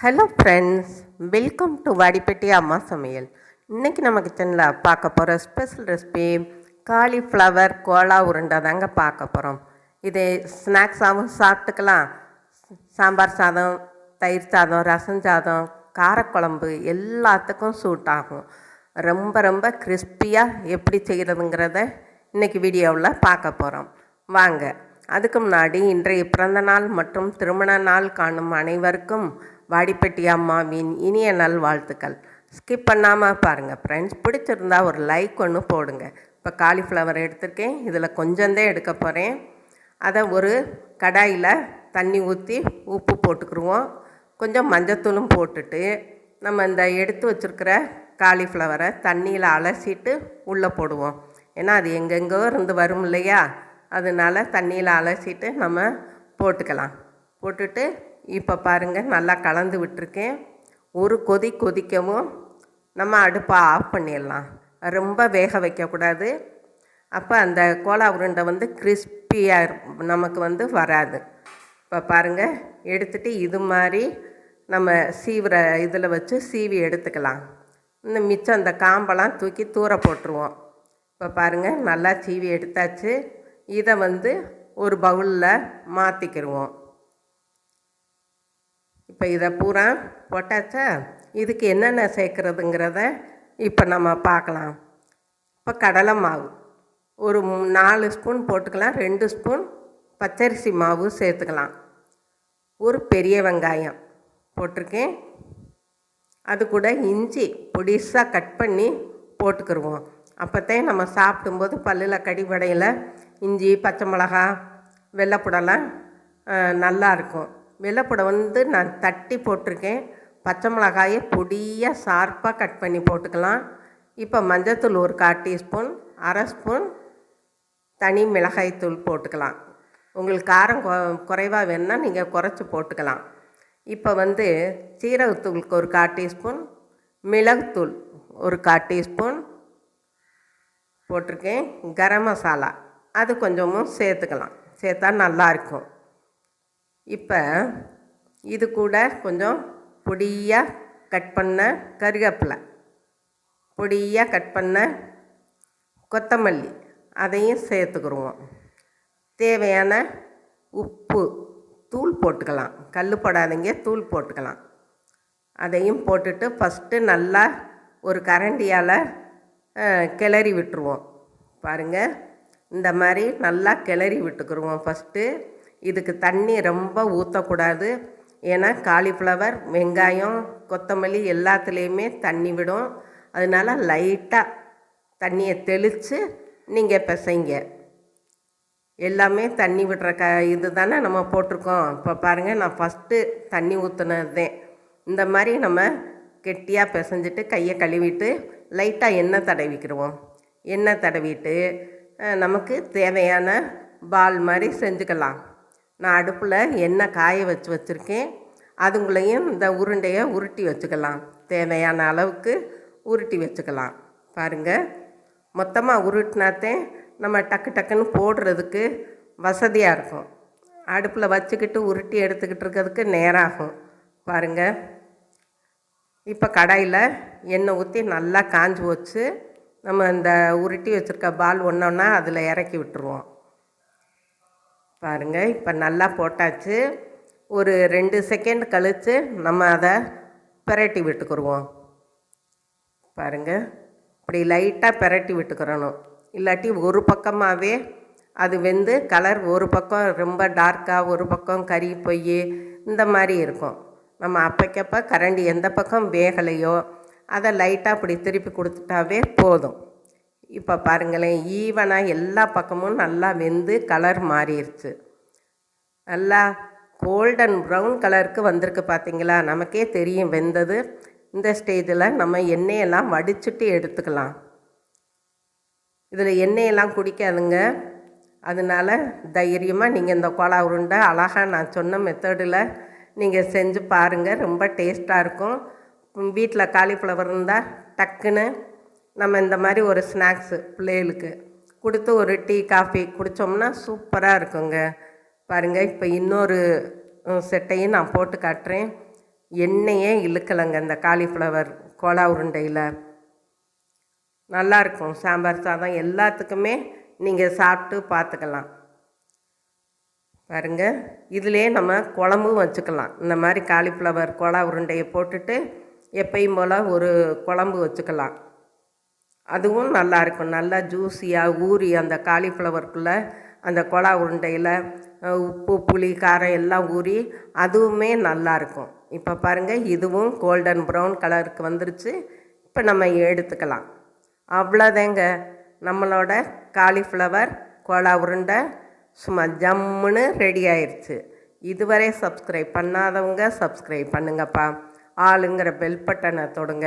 Hello friends welcome to Vadipatti அம்மா சமையல் இன்றைக்கி நம்ம கிச்சனில் பார்க்க போகிற ஸ்பெஷல் ரெசிபி காலிஃப்ளவர் கோலா உருண்டை தாங்க பார்க்க போகிறோம் இது ஸ்நாக்ஸாகவும் சாப்பிட்டுக்கலாம். சாம்பார் சாதம் தயிர் சாதம் ரசம் சாதம் காரக்குழம்பு எல்லாத்துக்கும் சூட் ஆகும். ரொம்ப ரொம்ப கிறிஸ்பியாக எப்படி செய்கிறதுங்கிறத இன்றைக்கி வீடியோவில் பார்க்க போகிறோம் வாங்க அதுக்கு முன்னாடி இன்றைய பிறந்த நாள் மற்றும் திருமண நாள் காணும் அனைவருக்கும் வாடிப்பட்டி அம்மாவின் இனிய நல்வாழ்த்துக்கள் ஸ்கிப் பண்ணாமல் பாருங்கள் ஃப்ரெண்ட்ஸ் பிடிச்சிருந்தா ஒரு லைக் ஒன்று போடுங்க. இப்போ காலிஃப்ளவர் எடுத்திருக்கேன். இதில் கொஞ்சந்தே எடுக்க போகிறேன் அதை ஒரு கடாயில் தண்ணி ஊற்றி உப்பு போட்டுக்கிருவோம். கொஞ்சம் மஞ்சத்தூளும் போட்டுட்டு நம்ம இந்த எடுத்து வச்சுருக்கிற காலிஃப்ளவரை தண்ணியில் அலசிட்டு உள்ளே போடுவோம். ஏன்னா அது எங்கெங்கோ இருந்து வரும் இல்லையா? அதனால தண்ணியில் அலசிட்டு நம்ம போட்டுக்கலாம். போட்டுட்டு இப்போ பாருங்கள் நல்லா கலந்து விட்டுருக்கேன். ஒரு கொதி கொதிக்கவும் நம்ம அடுப்பை ஆஃப் பண்ணிடலாம். ரொம்ப வேக வைக்கக்கூடாது. அப்போ அந்த கோலா உருண்டை வந்து கிறிஸ்பியாக நமக்கு வந்து வராது. இப்போ பாருங்கள் எடுத்துட்டு இது மாதிரி நம்ம சீவிர இதில் வச்சு சீவி எடுத்துக்கலாம். இந்த மிச்சம் அந்த காம்பெல்லாம் தூக்கி தூர போட்டுருவோம். இப்போ பாருங்கள் நல்லா சீவி எடுத்தாச்சு. இதை வந்து ஒரு பவுலில் மாற்றிக்கிடுவோம் இப்போ இதை பூரா போட்டாச்சா? இதுக்கு என்னென்ன சேர்க்குறதுங்கிறத இப்போ நம்ம பார்க்கலாம். இப்போ கடலை மாவு. ஒரு நாலு ஸ்பூன் போட்டுக்கலாம். ரெண்டு ஸ்பூன் பச்சரிசி மாவு சேர்த்துக்கலாம். ஒரு பெரிய வெங்காயம் போட்டிருக்கேன். அது கூட இஞ்சி பொடிசாக கட் பண்ணி போட்டுக்கிருவோம். அப்போத்தான் நம்ம சாப்பிடும்போது பல்லில் கடிபடையில் இஞ்சி பச்சை மிளகா வெள்ளைப்புடலாம் நல்லா இருக்கும். வெள்ளைப்புடை வந்து நான் தட்டி போட்டிருக்கேன். பச்சை மிளகாயை பொடியாக ஷார்ப்பாக கட் பண்ணி போட்டுக்கலாம். இப்போ மஞ்சத்தூள் ஒரு கால் டீஸ்பூன் அரை ஸ்பூன் தனி மிளகாய்த்தூள் போட்டுக்கலாம். உங்களுக்கு காரம் கொ குறைவாக வேணுன்னா நீங்கள் குறைச்சி போட்டுக்கலாம். இப்போ வந்து சீரகத்தூளுக்கு ஒரு கால் டீஸ்பூன் மிளகுத்தூள் ஒரு கால் டீஸ்பூன் போட்டிருக்கேன். கரம் மசாலா அது கொஞ்சமும் சேர்த்துக்கலாம். சேர்த்தா நல்லாயிருக்கும் இப்போ இது கூட கொஞ்சம் பொடியாக கட் பண்ண கருவேப்பிலை. பொடியாக கட் பண்ண கொத்தமல்லி. அதையும் சேர்த்துக்குருவோம். தேவையான உப்பு. தூள் போட்டுக்கலாம். கல் போடாதீங்க தூள் போட்டுக்கலாம். அதையும் போட்டுட்டு ஃபஸ்ட்டு நல்லா ஒரு கரண்டியால் கிளறி விட்டுருவோம். பாருங்கள் இந்த மாதிரி நல்லா கிளறி விட்டுக்குருவோம் ஃபஸ்ட்டு இதுக்கு தண்ணி ரொம்ப ஊற்றக்கூடாது ஏன்னா காலிஃப்ளவர் வெங்காயம் கொத்தமல்லி எல்லாத்துலேயுமே தண்ணி விடும். அதனால லைட்டாக தண்ணியை தெளித்து நீங்கள் பிசைங்க. எல்லாமே தண்ணி விடுற க இது தானே நம்ம போட்டிருக்கோம். இப்போ பாருங்கள் நான் ஃபஸ்ட்டு தண்ணி ஊற்றுனதுதான் இந்த மாதிரி நம்ம கெட்டியாக பிசைஞ்சிட்டு கையை கழுவிட்டு லைட்டாக எண்ணெய் தடவிக்கிடுவோம் எண்ணெய் தடவிட்டு நமக்கு தேவையான பால் மாதிரி செஞ்சுக்கலாம். நான் அடுப்பில் எண்ணெய் காய வச்சு வச்சுருக்கேன். அதுங்களையும் இந்த உருண்டையை உருட்டி வச்சுக்கலாம். தேவையான அளவுக்கு உருட்டி வச்சுக்கலாம். பாருங்கள் மொத்தமாக உருட்டினாத்தே நம்ம டக்கு டக்குன்னு போடுறதுக்கு வசதியாக இருக்கும். அடுப்பில் வச்சுக்கிட்டு உருட்டி எடுத்துக்கிட்டு இருக்கிறதுக்கு நேரம் ஆகும் பாருங்கள் இப்போ கடாயில் எண்ணெய் ஊற்றி நல்லா காஞ்சி வச்சு நம்ம இந்த உருட்டி வச்சுருக்க பால் ஒன்றொன்னா அதில் இறக்கி விட்டுருவோம். பாருங்கள் இப்போ நல்லா போட்டாச்சு. ஒரு ரெண்டு செகண்ட் கழித்து நம்ம அதை பிரட்டி விட்டுக்குருவோம். பாருங்கள் இப்படி லைட்டாக பிரட்டி விட்டுக்கிறணும். இல்லாட்டி ஒரு பக்கமாகவே அது வெந்து கலர் ஒரு பக்கம் ரொம்ப டார்க்காக ஒரு பக்கம் கறி பொய் இந்த மாதிரி இருக்கும். நம்ம அப்பைக்கப்போ கரண்டி எந்த பக்கம் வேகலையோ அதை லைட்டாக அப்படி திருப்பி கொடுத்துட்டாவே போதும். இப்போ பாருங்களேன் ஈவனாக எல்லா பக்கமும் நல்லா வெந்து கலர் மாறிடுச்சு நல்லா கோல்டன் ப்ரௌன் கலருக்கு வந்திருக்கு பார்த்தீங்களா நமக்கே தெரியும் வெந்தது. இந்த ஸ்டேஜில் நம்ம எண்ணெயெல்லாம் வடிச்சுட்டு எடுத்துக்கலாம். இதில் எண்ணெயெல்லாம் குடிக்காதுங்க. அதனால தைரியமாக நீங்கள் இந்த கோலா உருண்டை அழகாக நான் சொன்ன மெத்தடில் நீங்கள் செஞ்சு பாருங்கள் ரொம்ப டேஸ்ட்டாக இருக்கும். வீட்டில் காலிஃப்ளவர் இருந்தால் டக்குன்னு நம்ம இந்த மாதிரி ஒரு ஸ்நாக்ஸு பிள்ளைகளுக்கு கொடுத்து ஒரு டீ காஃபி குடித்தோம்னா சூப்பராக இருக்குங்க. பாருங்கள் இப்போ இன்னொரு செட்டையும் நான் போட்டு காட்டுறேன். எண்ணெயே இழுக்கலைங்க இந்த காலிஃப்ளவர் கோலா உருண்டையில். நல்லாயிருக்கும் சாம்பார் சாதம் எல்லாத்துக்குமே நீங்கள் சாப்பிட்டு பார்த்துக்கலாம். பாருங்க இதிலே நம்ம குழம்பும் வச்சுக்கலாம். இந்த மாதிரி காலிஃப்ளவர் கோலா உருண்டையை போட்டுட்டு எப்பயும் போல் ஒரு குழம்பு வச்சுக்கலாம். அதுவும் நல்லா இருக்கும். நல்லா ஜூஸியாக ஊறி அந்த காலிஃப்ளவருக்குள்ளே அந்த கோலா உருண்டையில் உப்பு புளி காரம் எல்லாம் ஊறி அதுவுமே நல்லாயிருக்கும் இப்போ பாருங்கள் இதுவும் கோல்டன் ப்ரௌன் கலருக்கு வந்துருச்சு. இப்போ நம்ம எடுத்துக்கலாம். அவ்வளோதாங்க. நம்மளோட காலிஃப்ளவர் கோலா உருண்டை சும்மா ஜம்முன்னு ரெடி ஆயிடுச்சு இதுவரை சப்ஸ்கிரைப் பண்ணாதவங்க சப்ஸ்கிரைப் பண்ணுங்கப்பா. ஆளுங்கிற பெல் பட்டனை தொடுங்க.